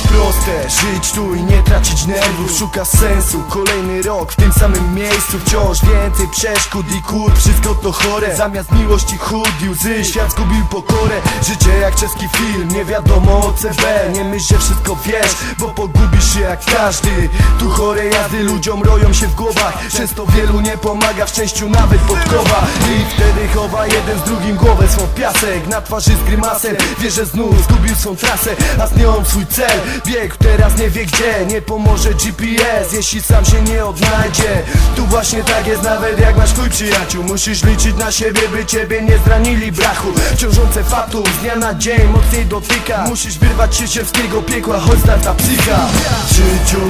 proste. Żyć tu i nie tracić nerwów Szuka sensu, kolejny rok w tym samym miejscu Wciąż więcej przeszkód i kur Wszystko to chore, zamiast miłości chód i łzy Świat zgubił pokorę, życie jak czeski film Nie wiadomo o CB, nie myśl, że wszystko wiesz Bo pogubisz się jak każdy. Tu chore jazdy ludziom roją się w głowach. Często wielu nie pomaga w szczęściu nawet podkowa. I wtedy chowa jeden z drugim głowę swą piasek Na twarzy z grymasem, wie, że znów zgubił swą trasę A z nią swój cel, bieg teraz nie wie gdzie Nie pomoże GPS, jeśli sam się nie odnajdzie. Tu właśnie tak jest nawet jak masz chuj przyjaciół. Musisz liczyć na siebie, by ciebie nie zranili brachu. Ciążące fatum z dnia na dzień mocniej dotyka. Musisz wyrwać się ziemskiego piekła, choć ta psycha. W życiu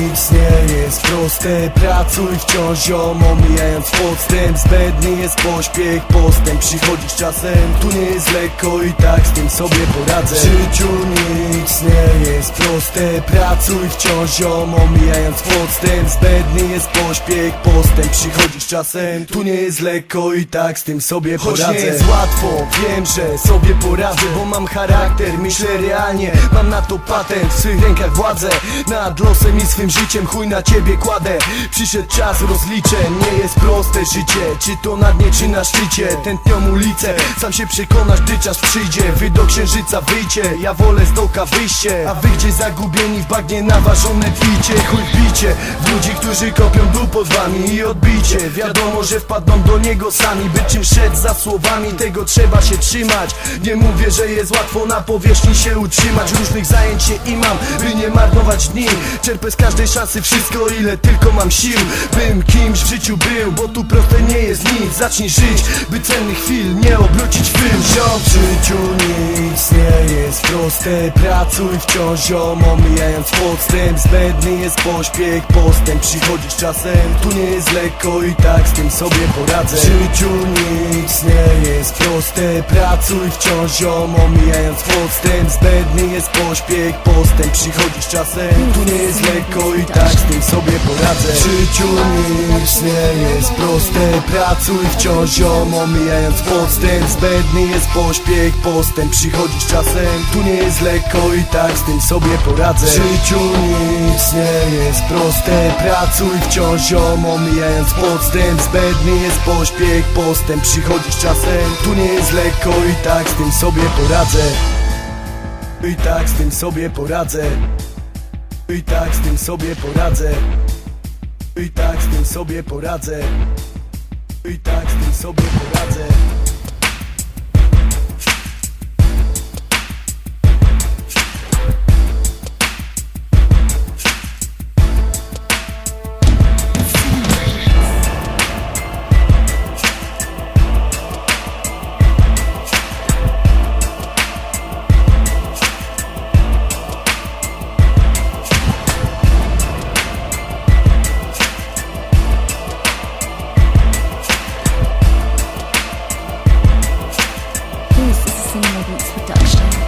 nic nie jest proste Pracuj wciąż ziom, omijając podstęp Zbędny jest pośpiech, postęp Przychodzi czasem, tu nie jest lekko I tak z tym sobie poradzę. W życiu jest proste Pracuj wciąż ziom, omijając podstęp Zbędny jest pośpiech, postęp Przychodzi z czasem, tu nie jest lekko I tak z tym sobie poradzę Choć nie jest łatwo, wiem, że sobie poradzę Bo mam charakter, myślę realnie Mam na to patent, w swych rękach władzę Nad losem i swym życiem chuj na ciebie kładę. Przyszedł czas rozliczeń, nie jest proste życie Czy to na dnie, czy na szczycie Tętnią ulicę, sam się przekonasz, gdy czas przyjdzie Wy do księżyca wyjcie, ja wolę z dołka wyjście A wy gdzieś zagubieni w bagnie naważone picie. Chuj w bicie, w ludzi, którzy kopią dół pod wami I odbicie, wiadomo, że wpadną do niego sami By czym szedł za słowami, tego trzeba się trzymać. Nie mówię, że jest łatwo na powierzchni się utrzymać. Różnych zajęć się imam, by nie marnować dni. Czerpę z każdej szansy wszystko, ile tylko mam sił. Bym kimś życiu był, bo tu proste nie jest nic. Zacznij żyć, by cennych chwil nie obrócić w film. Ziom, w życiu nic nie jest proste. Pracuj wciąż ziom, omijając podstęp Zbędny jest pośpiech, postęp Przychodzi z czasem, tu nie jest lekko I tak z tym sobie poradzę. W życiu nic nie jest proste. Pracuj wciąż ziom, omijając podstęp Zbędny jest pośpiech, postęp Przychodzi z czasem, tu nie jest lekko I tak z tym sobie poradzę. W życiu nic nie jest proste. Pracuj wciąż ziom, omijając podstęp Zbędny jest pośpiech, postęp Przychodzi z czasem, tu nie jest lekko I tak z tym sobie poradzę. W życiu nic nie jest proste. Pracuj wciąż ziom, omijając podstęp Zbędny jest pośpiech, postęp Przychodzi z czasem, tu nie jest lekko I tak z tym sobie poradzę. I tak z tym sobie poradzę. I tak z tym sobie poradzę I tak z tym sobie poradzę. I tak z tym sobie poradzę Production.